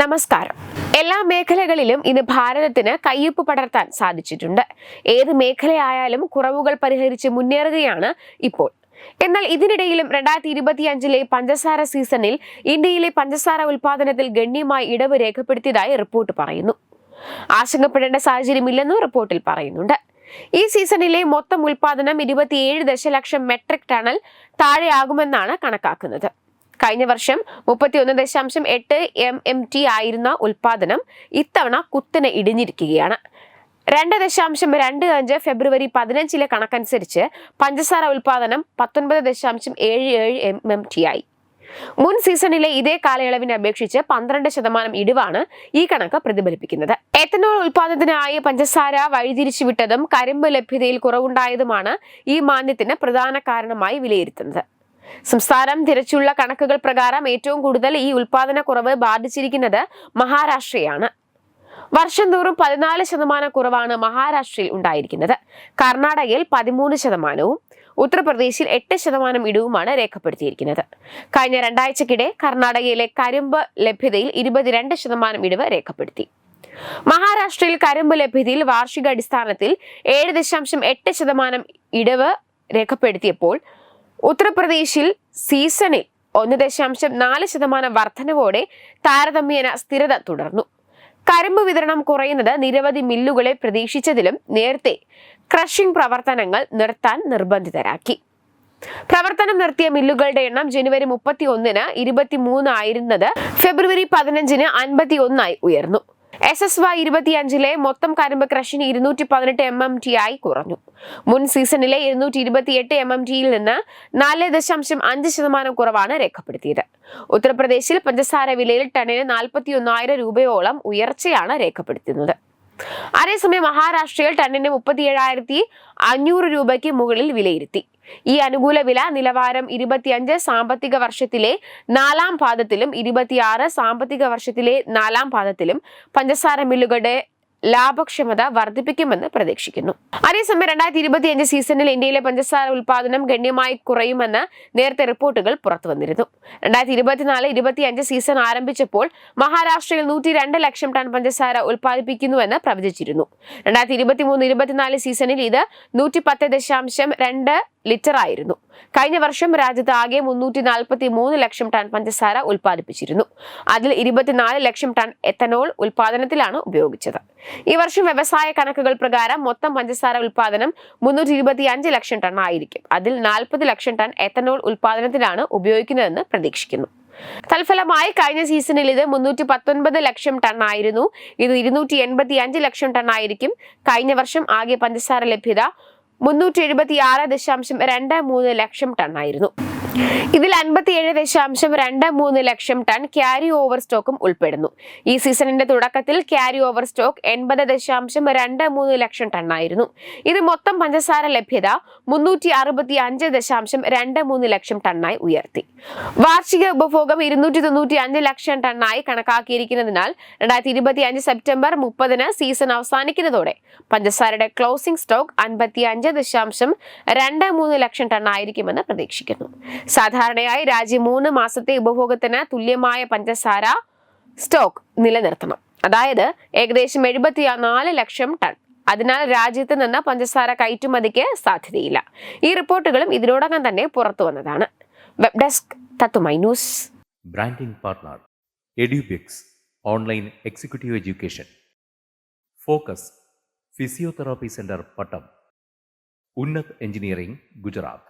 നമസ്കാരം. എല്ലാ മേഖലകളിലും ഇന്ന് ഭാരതത്തിന് കയ്യൊപ്പ് പടർത്താൻ സാധിച്ചിട്ടുണ്ട്. ഏത് മേഖലയായാലും കുറവുകൾ പരിഹരിച്ച് മുന്നേറുകയാണ് ഇപ്പോൾ. എന്നാൽ ഇതിനിടയിലും രണ്ടായിരത്തി ഇരുപത്തിയഞ്ചിലെ പഞ്ചസാര സീസണിൽ ഇന്ത്യയിലെ പഞ്ചസാര ഉൽപാദനത്തിൽ ഗണ്യമായി ഇടവ് രേഖപ്പെടുത്തിയതായി റിപ്പോർട്ട് പറയുന്നു. ആശങ്കപ്പെടേണ്ട സാഹചര്യമില്ലെന്നും റിപ്പോർട്ടിൽ പറയുന്നുണ്ട്. ഈ സീസണിലെ മൊത്തം ഉൽപാദനം ഇരുപത്തിയേഴ് ദശലക്ഷം മെട്രിക് ടണൽ താഴെയാകുമെന്നാണ് കണക്കാക്കുന്നത്. കഴിഞ്ഞ വർഷം മുപ്പത്തിയൊന്ന് ദശാംശം എട്ട് എം എം ടി ആയിരുന്ന ഉൽപാദനം ഇത്തവണ കുത്തനെ ഇടിഞ്ഞിരിക്കുകയാണ്. രണ്ട് ദശാംശം രണ്ട് അഞ്ച് ഫെബ്രുവരി പതിനഞ്ചിലെ കണക്കനുസരിച്ച് പഞ്ചസാര ഉൽപാദനം പത്തൊൻപത് ദശാംശം ഏഴ് ഏഴ് എം എം ടി ആയി. മുൻ സീസണിലെ ഇതേ കാലയളവിനെ അപേക്ഷിച്ച് പന്ത്രണ്ട് ശതമാനം ഇടിവാണ് ഈ കണക്ക് പ്രതിഫലിപ്പിക്കുന്നത്. എത്തനോൾ ഉൽപാദനത്തിനായി പഞ്ചസാര വഴിതിരിച്ചു വിട്ടതും കരിമ്പ് ലഭ്യതയിൽ കുറവുണ്ടായതുമാണ് ഈ മാന്യത്തിന് പ്രധാന കാരണമായി വിലയിരുത്തുന്നത്. സംസ്ഥാനം തിരച്ചുള്ള കണക്കുകൾ പ്രകാരം ഏറ്റവും കൂടുതൽ ഈ ഉൽപാദന കുറവ് ബാധിച്ചിരിക്കുന്നത് മഹാരാഷ്ട്രയാണ്. വർഷം തോറും പതിനാല് ശതമാനം കുറവാണ് മഹാരാഷ്ട്രയിൽ ഉണ്ടായിരിക്കുന്നത്. കർണാടകയിൽ പതിമൂന്ന് ശതമാനവും ഉത്തർപ്രദേശിൽ എട്ട് ശതമാനം ഇടിവുമാണ് രേഖപ്പെടുത്തിയിരിക്കുന്നത്. കഴിഞ്ഞ രണ്ടാഴ്ചക്കിടെ കർണാടകയിലെ കരിമ്പ് ലഭ്യതയിൽ ഇരുപത്തിരണ്ട് ശതമാനം ഇടിവ് രേഖപ്പെടുത്തി. മഹാരാഷ്ട്രയിൽ കരിമ്പ് ലഭ്യതയിൽ വാർഷിക അടിസ്ഥാനത്തിൽ ഏഴ് ദശാംശം എട്ട് ശതമാനം ഇടിവ് രേഖപ്പെടുത്തിയപ്പോൾ ഉത്തർപ്രദേശിൽ സീസണിൽ ഒന്ന് ദശാംശം നാല് ശതമാനം വർധനവോടെ താരതമ്യേന സ്ഥിരത തുടർന്നു. കരിമ്പ് വിതരണം കുറയുന്നത് നിരവധി മില്ലുകളെ പ്രതീക്ഷിച്ചതിലും നേരത്തെ ക്രഷിംഗ് പ്രവർത്തനങ്ങൾ നിർത്താൻ നിർബന്ധിതരാക്കി. പ്രവർത്തനം നിർത്തിയ മില്ലുകളുടെ എണ്ണം ജനുവരി മുപ്പത്തി ഒന്നിന് ഇരുപത്തിമൂന്ന് ആയിരുന്നത് ഫെബ്രുവരി പതിനഞ്ചിന് അൻപത്തി ഒന്നായി ഉയർന്നു. എസ് എസ് വൈ ഇരുപത്തിയഞ്ചിലെ മൊത്തം കരിമ്പ് ക്രഷിന് ഇരുന്നൂറ്റി പതിനെട്ട് എം എം ടി ആയി കുറഞ്ഞു. മുൻ സീസണിലെ ഇരുന്നൂറ്റി ഇരുപത്തിയെട്ട് എം എം ടിയിൽ നിന്ന് നാല് ദശാംശം അഞ്ച് ശതമാനം കുറവാണ് രേഖപ്പെടുത്തിയത്. ഉത്തർപ്രദേശിൽ പഞ്ചസാര വിലയിൽ ടണ്ണിന് നാൽപ്പത്തി ഒന്നായിരം രൂപയോളം ഉയർച്ചയാണ് രേഖപ്പെടുത്തുന്നത്. അതേസമയം മഹാരാഷ്ട്രയിൽ ടണ്ണിന് മുപ്പത്തിയേഴായിരത്തി അഞ്ഞൂറ് രൂപയ്ക്ക് മുകളിൽ വിലയിരുത്തി. ഈ അനുകൂല വില നിലവാരം ഇരുപത്തിയഞ്ച് സാമ്പത്തിക വർഷത്തിലെ നാലാം പാദത്തിലും ഇരുപത്തിയാറ് സാമ്പത്തിക വർഷത്തിലെ നാലാം പാദത്തിലും പഞ്ചസാര മില്ലുകളുടെ ലാഭക്ഷമത വർദ്ധിപ്പിക്കുമെന്ന് പ്രതീക്ഷിക്കുന്നു. അതേസമയം രണ്ടായിരത്തി ഇരുപത്തിയഞ്ച് സീസണിൽ ഇന്ത്യയിലെ പഞ്ചസാര ഉൽപാദനം ഗണ്യമായി കുറയുമെന്ന് നേരത്തെ റിപ്പോർട്ടുകൾ പുറത്തു വന്നിരുന്നു രണ്ടായിരത്തി ഇരുപത്തിനാല് ഇരുപത്തിയഞ്ച് സീസൺ ആരംഭിച്ചപ്പോൾ മഹാരാഷ്ട്രയിൽ നൂറ്റി രണ്ട് ലക്ഷം ടൺ പഞ്ചസാര ഉൽപ്പാദിപ്പിക്കുന്നുവെന്ന് പ്രവചിച്ചിരുന്നു. രണ്ടായിരത്തി ഇരുപത്തിമൂന്ന് ഇരുപത്തിനാല് സീസണിൽ ഇത് നൂറ്റി പത്ത് ദശാംശം രണ്ട് ലിറ്റർ ആയിരുന്നു. കഴിഞ്ഞ വർഷം രാജ്യത്ത് ആകെ മുന്നൂറ്റി നാൽപ്പത്തി മൂന്ന് ലക്ഷം ടൺ പഞ്ചസാര ഉൽപ്പാദിപ്പിച്ചിരുന്നു. അതിൽ ഇരുപത്തിനാല് ലക്ഷം ടൺ എത്തനോൾ ഉൽപ്പാദനത്തിലാണ് ഉപയോഗിച്ചത്. ഈ വർഷം വ്യവസായ കണക്കുകൾ പ്രകാരം മൊത്തം പഞ്ചസാര ഉൽപ്പാദനം മുന്നൂറ്റി ഇരുപത്തി അഞ്ച് ലക്ഷം ടൺ ആയിരിക്കും. അതിൽ നാൽപ്പത് ലക്ഷം ടൺ എത്തനോൾ ഉൽപ്പാദനത്തിലാണ് ഉപയോഗിക്കുന്നതെന്ന് പ്രതീക്ഷിക്കുന്നു. തൽഫലമായി കഴിഞ്ഞ സീസണിൽ ഇത് മുന്നൂറ്റി പത്തൊൻപത് ലക്ഷം ടൺ ആയിരുന്നു. ഇത് ഇരുന്നൂറ്റി എൺപത്തി അഞ്ച് ലക്ഷം ടൺ ആയിരിക്കും. കഴിഞ്ഞ വർഷം ആകെ പഞ്ചസാര ലഭ്യത മുന്നൂറ്റി എഴുപത്തി ആറ് ദശാംശം രണ്ട് മൂന്ന് ലക്ഷം ടണ്ണായിരുന്നു. ഇതിൽ അൻപത്തിയേഴ് ദശാംശം രണ്ട് മൂന്ന് ലക്ഷം ടൺ ക്യാരി ഓവർ സ്റ്റോക്കും ഉൾപ്പെടുന്നു. ഈ സീസണിന്റെ തുടക്കത്തിൽ ക്യാരി ഓവർ സ്റ്റോക്ക് എൺപത് ദശാംശം രണ്ട് മൂന്ന് ലക്ഷം ടൺ ആയിരുന്നു ഇത് മൊത്തം പഞ്ചസാര ലഭ്യത മുന്നൂറ്റി അറുപത്തി അഞ്ച് ദശാംശം രണ്ട് മൂന്ന് ലക്ഷം ടണ്ണായി ഉയർത്തി. വാർഷിക ഉപഭോഗം ഇരുന്നൂറ്റി തൊണ്ണൂറ്റി അഞ്ച് ലക്ഷം ടണ്ണായി കണക്കാക്കിയിരിക്കുന്നതിനാൽ രണ്ടായിരത്തി ഇരുപത്തി അഞ്ച് സെപ്റ്റംബർ മുപ്പതിന് സീസൺ അവസാനിക്കുന്നതോടെ പഞ്ചസാരയുടെ ക്ലോസിംഗ് സ്റ്റോക്ക് അൻപത്തി അഞ്ച് ദശാംശം രണ്ട് മൂന്ന് ലക്ഷം ടൺ ആയിരിക്കുമെന്ന് പ്രതീക്ഷിക്കുന്നു. സാധാരണയായി രാജ്യം മൂന്ന് മാസത്തെ ഉപഭോഗത്തിന് തുല്യമായ പഞ്ചസാര സ്റ്റോക്ക് നിലനിർത്തണം. അതായത് ഏകദേശം എഴുപത്തി നാല് ലക്ഷം ടൺ. അതിനാൽ രാജ്യത്ത് നിന്ന് പഞ്ചസാര കയറ്റുമതിക്ക് സാധ്യതയില്ല. ഈ റിപ്പോർട്ടുകളും ഇതിനോടകം തന്നെ പുറത്തു വന്നതാണ്. വെബ് ഡെസ്ക് തത്തുമൈ news. Branding partner എഡ്യൂബിക്സ് online executive education focus physiotherapy centre Pattom Unnat engineering Gujarat